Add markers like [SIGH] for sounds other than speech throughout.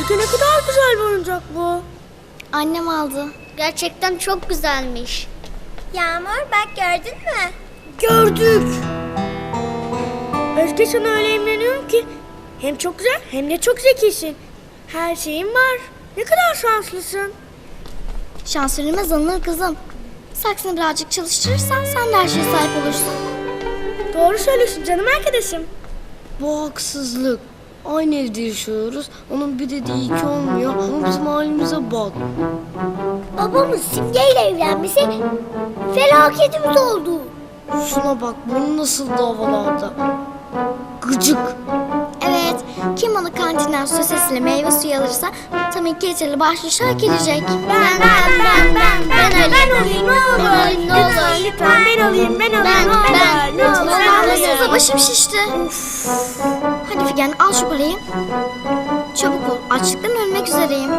Özge ne kadar güzel bir oyuncak bu. Annem aldı. Gerçekten çok güzelmiş. Yağmur bak gördün mü? Gördük. Özge sana öyle imreniyorum ki hem çok güzel hem de çok zekisin. Her şeyin var. Ne kadar şanslısın. Şans verilmez alınır kızım. Saksını birazcık çalıştırırsan sen de her şeye sahip olursun. Doğru söylüyorsun canım arkadaşım. Bu haksızlık. Aynı evde yaşıyoruz. Onun bir dediği iki olmuyor. Ama bizim halimize bak. Babamın Simge ile evlenmesi felaketimiz oldu. Şuna bak bunu nasıl havalarda. Gıcık. Evet, kim bana kantinden su sesiyle meyve suyu alırsa tam iki litreli başlı şark gelecek. Ben, ben, ben, ben, ben, öyle. Ben olayım ne olur. Ben olayım, ne olur. Lütfen lütfen ben olayım ben olayım Ben, ne olur. ben, Lütfen lütfen ben anlasınıza olayım. başım şişti. Hadi Figen al şu parayı. Çabuk ol, açlıktan ölmek üzereyim.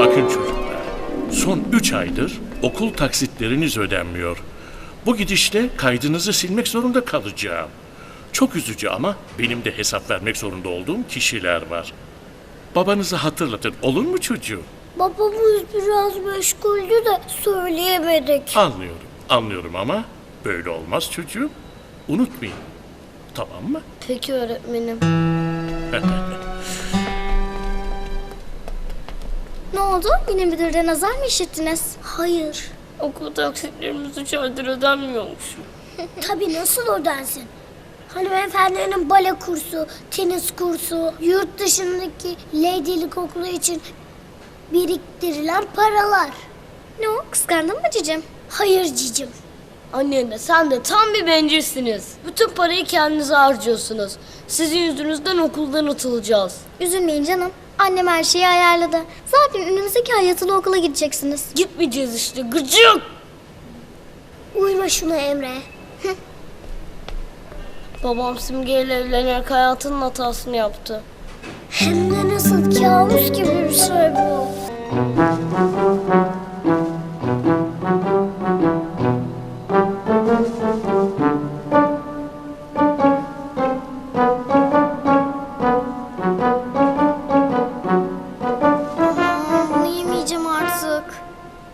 Bakın çocuklar, son 3 aydır okul taksitleriniz ödenmiyor. Bu gidişle kaydınızı silmek zorunda kalacağım. Çok üzücü ama benim de hesap vermek zorunda olduğum kişiler var. Babanızı hatırlatın olur mu çocuğum? Babamız biraz meşguldü de söyleyemedik. Anlıyorum, anlıyorum ama böyle olmaz çocuğum. Unutmayın. Tamam mı? Peki öğretmenim. [LAUGHS] Ne oldu? Yine müdürden azar mı işittiniz? Hayır. Okul taksitlerimiz üç aydır ödenmiyormuş. [LAUGHS] Tabii nasıl ödensin? Hanımefendilerin bale kursu, tenis kursu, yurt dışındaki leydilik okulu için biriktirilen paralar. Ne o? Kıskandın mı cicim? Hayır cicim. Anne de sen de tam bir bencilsiniz. Bütün parayı kendinize harcıyorsunuz. Sizin yüzünüzden okuldan atılacağız. Üzülmeyin canım. Annem her şeyi ayarladı. Zaten önümüzdeki ay yatılı okula gideceksiniz. Gitmeyeceğiz işte gıcık. Uyma şuna Emre. Babam Simge ile evlenerek hayatının hatasını yaptı. Hem de nasıl kabus gibi bir şey bu.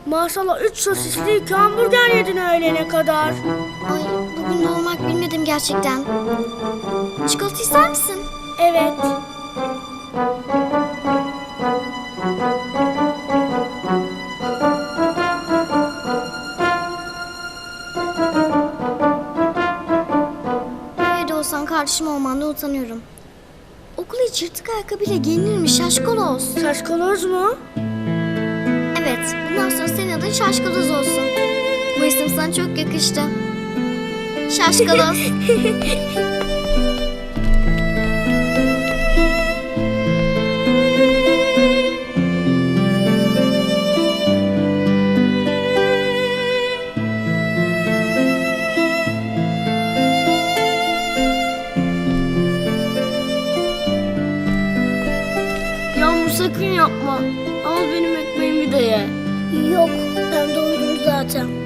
Maşallah 3 sosisli iki hamburger yedin öğlene kadar. Ay bugün de olmak bilmedim gerçekten. Çikolata ister misin? Evet. Evde olsan kardeşim olmandan utanıyorum. Okula hiç yırtık ayakkabıyla gelinirmiş şaşkaloz. Şaşkaloz mu? Evet bundan sonra senin adın şaşkaloz olsun. Bu isim sana çok yakıştı. Şaşkaloz. Yağmur sakın yapma. Al benim ekmeğimi de ye. Yok ben doydum zaten.